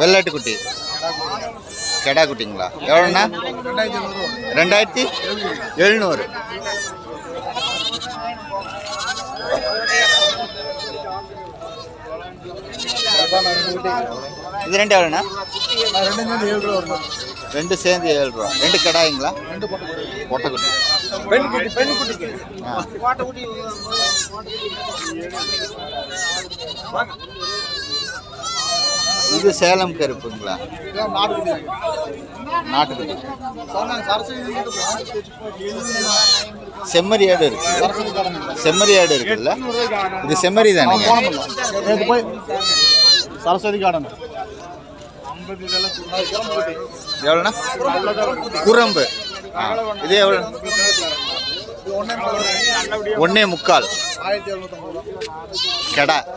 வெள்ளாட்டு குட்டி கெடா குட்டிங்களா எவ்வளோண்ணா? ரெண்டாயிரத்தி எழுநூறு. இது ரெண்டு எவ்வளோண்ணா? ரெண்டு சேர்ந்து ஏழு ரூபா. ரெண்டு கடாய்ங்களா? பொட்டைக்குட்டி. ஆ. இது சேலம் கருப்புங்களா? செம்மறியாடு இருக்கு. செம்மறியாடு இருக்குல்ல? இது செம்மறி தானேங்க சரஸ்வதி கார்டன். எவ்வளோண்ணா? குரம்பு. இது எவ்வளோ? ஒன்னே முக்கால். கெடா.